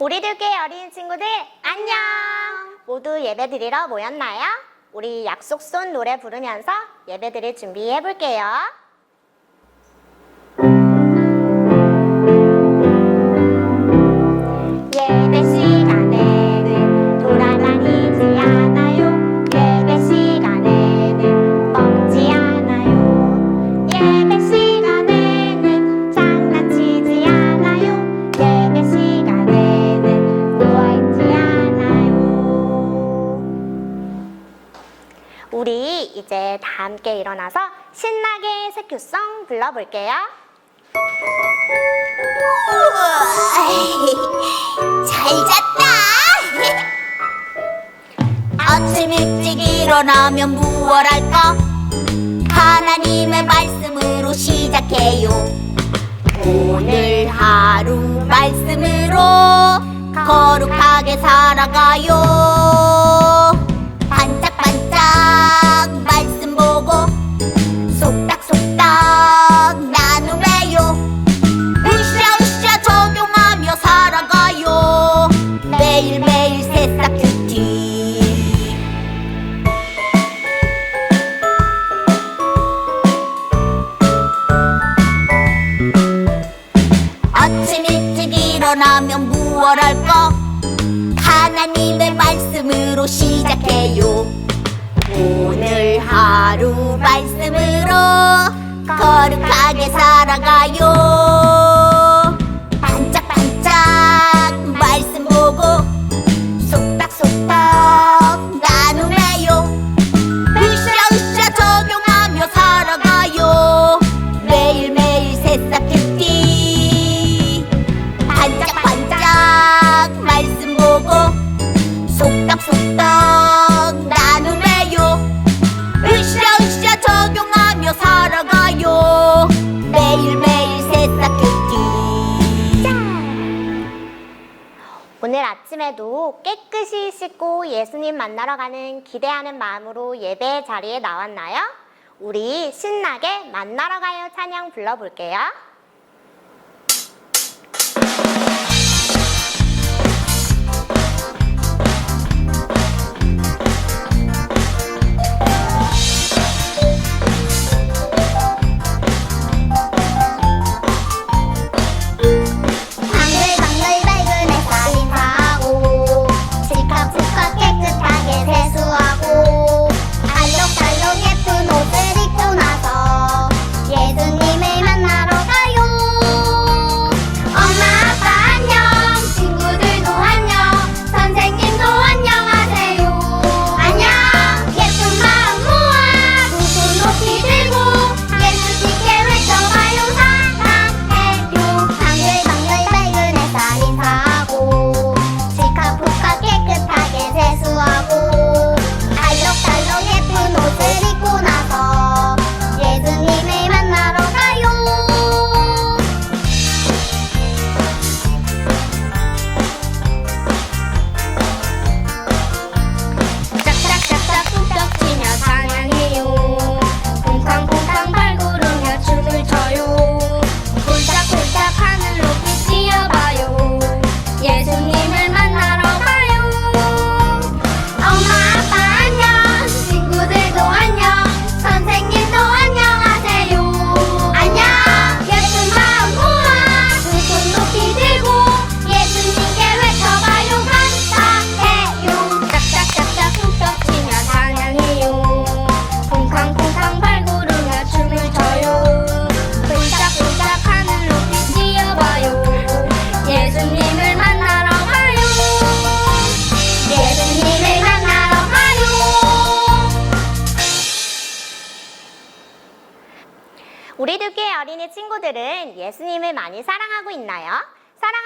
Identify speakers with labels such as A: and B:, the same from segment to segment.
A: 우리 들께 어린 친구들 안녕! 모두 예배드리러 모였나요? 우리 약속 손 노래 부르면서 예배드릴 준비해 볼게요. 우리 이제 다 함께 일어나서 신나게 새큐성 불러볼게요.
B: 잘 잤다. 아침 일찍 일어나면 무얼 할까? 하나님의 말씀으로 시작해요. 오늘 하루 말씀으로 거룩하게 살아가요. 말씀 보고 tayo 오늘
A: 아침에도 깨끗이 씻고 예수님 만나러 가는 기대하는 마음으로 예배 자리에 나왔나요? 우리 신나게 만나러 가요 찬양 불러볼게요.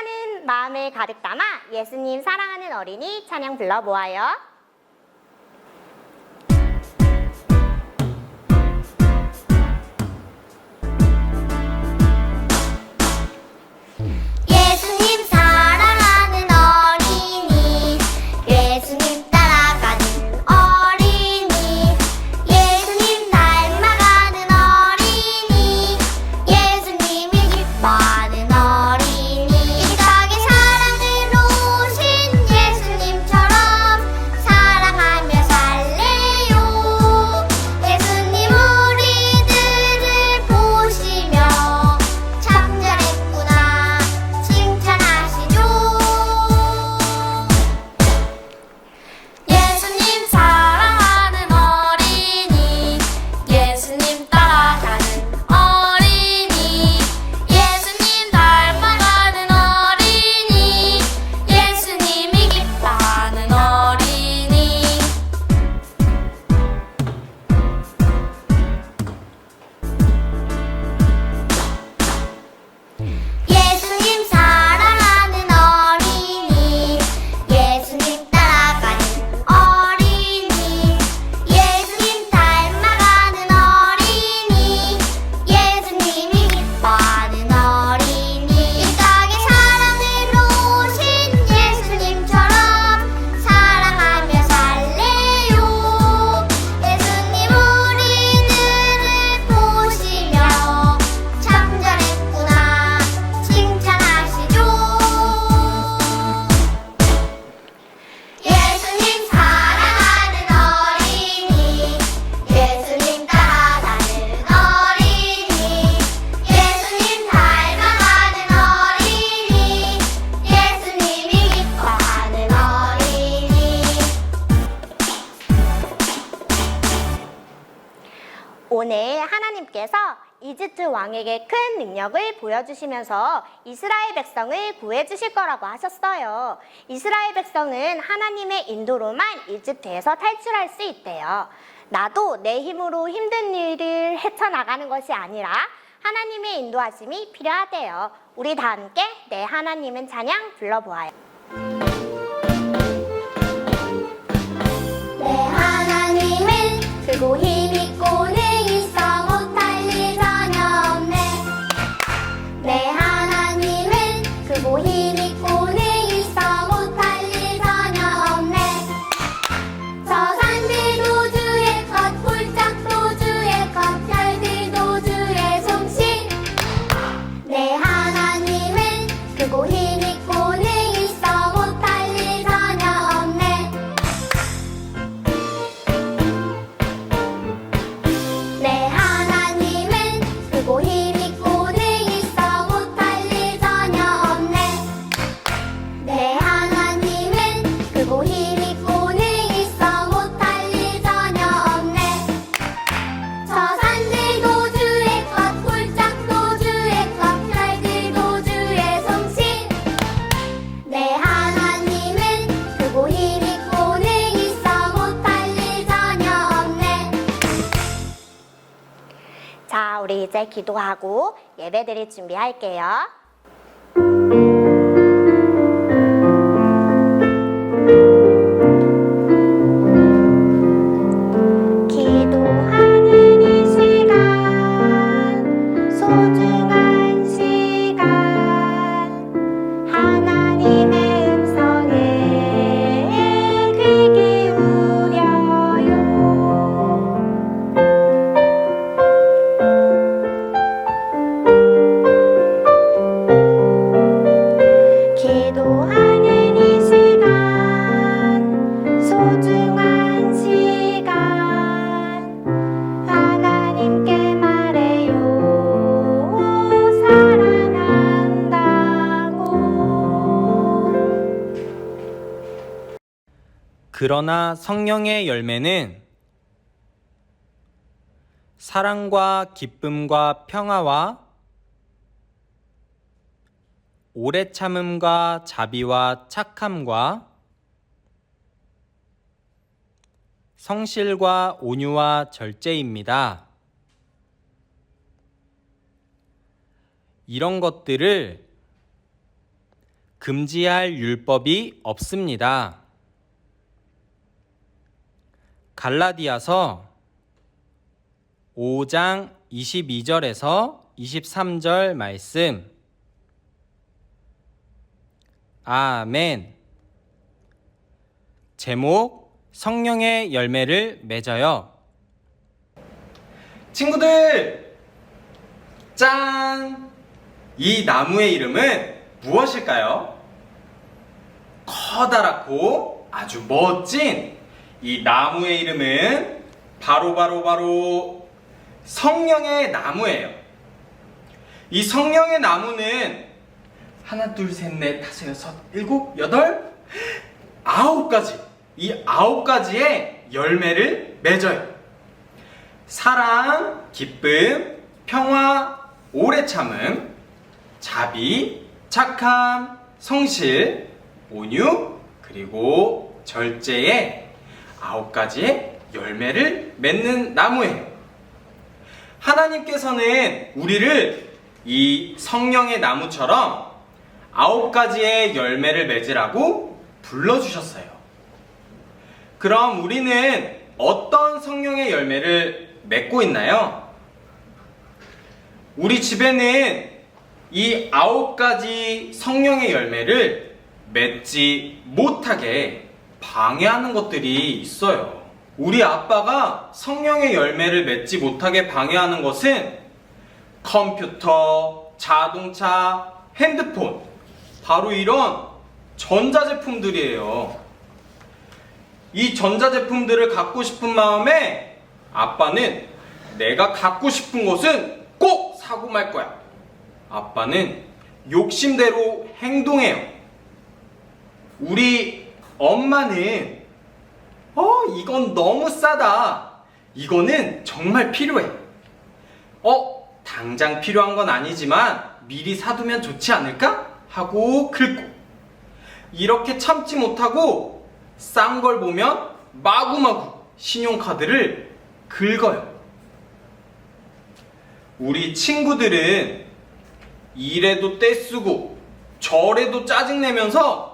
A: 사랑하는 마음을 가득 담아 예수님 사랑하는 어린이 찬양 불러 보아요.
C: 왕에게 큰 능력을 보여주시면서 이스라엘 백성을 구해주실 거라고 하셨어요. 이스라엘 백성은 하나님의 인도로만 이집트에서 탈출할 수 있대요. 나도 내 힘으로 힘든 일을 헤쳐나가는 것이 아니라 하나님의 인도하심이 필요하대요. 우리 다 함께 내 하나님은 찬양 불러보아요.
A: 내 하나님은 크고 힘
C: 이제 기도하고 예배 드릴 준비할게요. 기도하는 이 시간, 소중
D: 그러나 성령의 열매는 사랑과 기쁨과 평화와 오래 참음과 자비와 착함과 성실과 온유와 절제입니다. 이런 것들을 금지할 율법이 없습니다. 갈라디아서 5장 22절에서 23절 말씀. 아멘. 제목 성령의 열매를 맺어요. 친구들! 짠! 이 나무의 이름은 무엇일까요? 커다랗고 아주 멋진 이 나무의 이름은 바로 바로 바로 성령의 나무예요. 이 성령의 나무는 하나 둘 셋 넷 다섯 여섯 일곱 여덟 아홉 가지 이 아홉 가지의 열매를 맺어요. 사랑, 기쁨, 평화, 오래 참음, 자비, 착함, 성실, 온유, 그리고 절제의 아홉 가지의 열매를 맺는 나무예요. 하나님께서는 우리를 이 성령의 나무처럼 아홉 가지의 열매를 맺으라고 불러주셨어요. 그럼 우리는 어떤 성령의 열매를 맺고 있나요? 우리 집에는 이 아홉 가지 성령의 열매를 맺지 못하게 방해하는 것들이 있어요. 우리 아빠가 성령의 열매를 맺지 못하게 방해하는 것은 컴퓨터, 자동차, 핸드폰, 바로 이런 전자제품들이에요. 이 전자제품들을 갖고 싶은 마음에 아빠는 내가 갖고 싶은 것은 꼭 사고 말 거야. 아빠는 욕심대로 행동해요. 우리 엄마는 어, 이건 너무 싸다. 이거는 정말 필요해. 어, 당장 필요한 건 아니지만 미리 사두면 좋지 않을까? 하고 긁고 이렇게 참지 못하고 싼 걸 보면 마구마구 신용카드를 긁어요. 우리 친구들은 이래도 떼쓰고 저래도 짜증내면서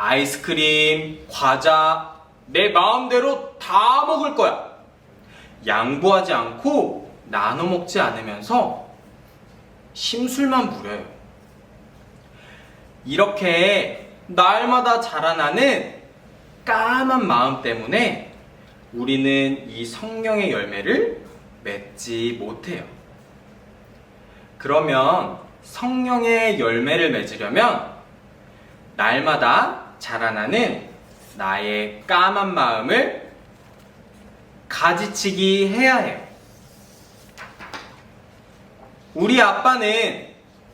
D: 아이스크림, 과자, 내 마음대로 다 먹을 거야. 양보하지 않고 나눠 먹지 않으면서 심술만 부려요. 이렇게 날마다 자라나는 까만 마음 때문에 우리는 이 성령의 열매를 맺지 못해요. 그러면 성령의 열매를 맺으려면 날마다 자라나는 나의 까만 마음을 가지치기 해야 해요. 우리 아빠는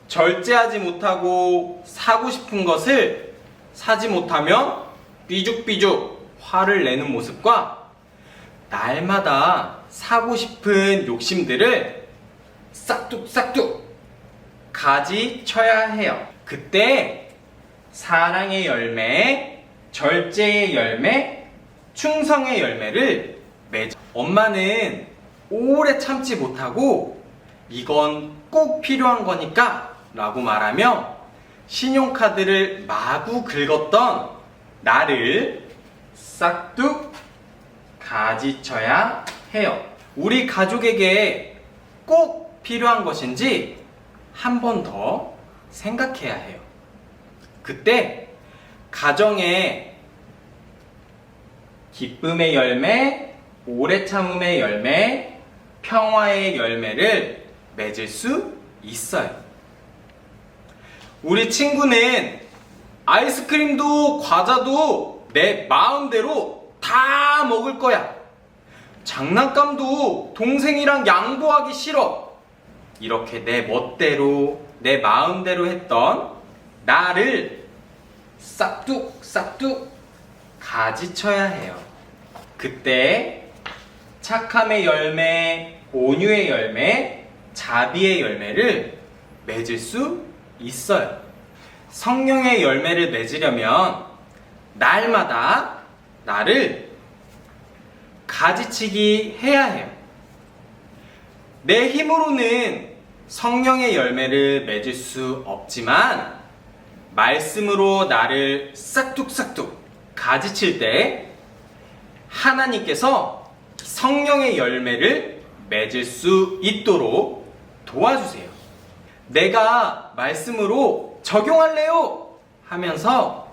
D: 절제하지 못하고 사고 싶은 것을 사지 못하면 삐죽삐죽 화를 내는 모습과 날마다 사고 싶은 욕심들을 싹둑싹둑 가지쳐야 해요. 그때 사랑의 열매, 절제의 열매, 충성의 열매를 맺어. 엄마는 오래 참지 못하고 이건 꼭 필요한 거니까 라고 말하며 신용카드를 마구 긁었던 나를 싹둑 가지쳐야 해요. 우리 가족에게 꼭 필요한 것인지 한 번 더 생각해야 해요. 그때 가정에 기쁨의 열매, 오래 참음의 열매, 평화의 열매를 맺을 수 있어요. 우리 친구는 아이스크림도 과자도 내 마음대로 다 먹을 거야. 장난감도 동생이랑 양보하기 싫어. 이렇게 내 멋대로, 내 마음대로 했던 나를 싹둑 싹둑 가지쳐야 해요. 그때 착함의 열매, 온유의 열매, 자비의 열매를 맺을 수 있어요. 성령의 열매를 맺으려면 날마다 나를 가지치기 해야 해요. 내 힘으로는 성령의 열매를 맺을 수 없지만 말씀으로 나를 싹둑싹둑 가지칠 때 하나님께서 성령의 열매를 맺을 수 있도록 도와주세요. 내가 말씀으로 적용할래요 하면서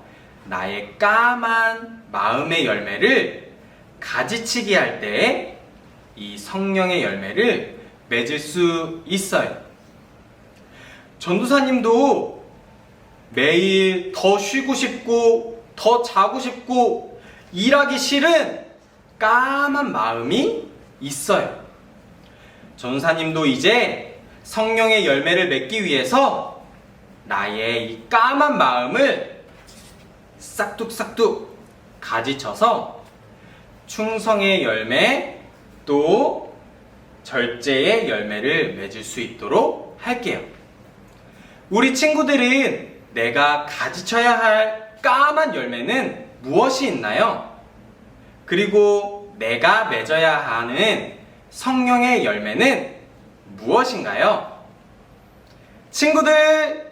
D: 나의 까만 마음의 열매를 가지치기 할 때 이 성령의 열매를 맺을 수 있어요. 전도사님도 매일 더 쉬고 싶고 더 자고 싶고 일하기 싫은 까만 마음이 있어요. 전사님도 이제 성령의 열매를 맺기 위해서 나의 이 까만 마음을 싹둑싹둑 가지쳐서 충성의 열매 또 절제의 열매를 맺을 수 있도록 할게요. 우리 친구들은 내가 가지쳐야 할 까만 열매는 무엇이 있나요? 그리고 내가 맺어야 하는 성령의 열매는 무엇인가요? 친구들,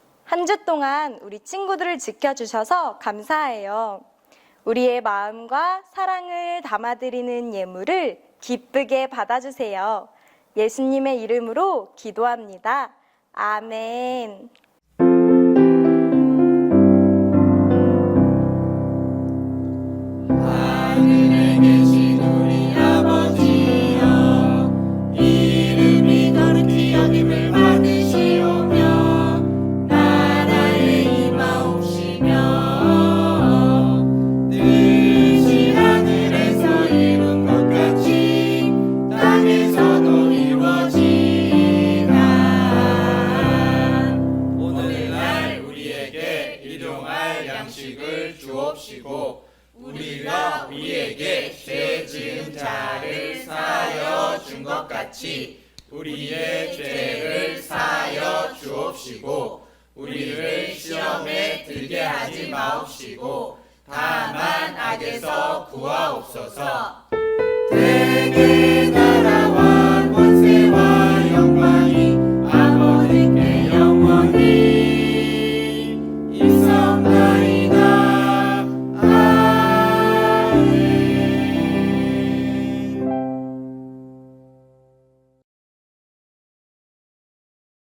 E: 한 주 동안 우리 친구들을 지켜주셔서 감사해요. 우리의 마음과 사랑을 담아드리는 예물을 기쁘게 받아주세요. 예수님의 이름으로 기도합니다. 아멘.
F: 같이 우리의 죄를 사하여 주옵시고 우리를 시험에 들게 하지 마옵시고 다만 악에서 구하옵소서.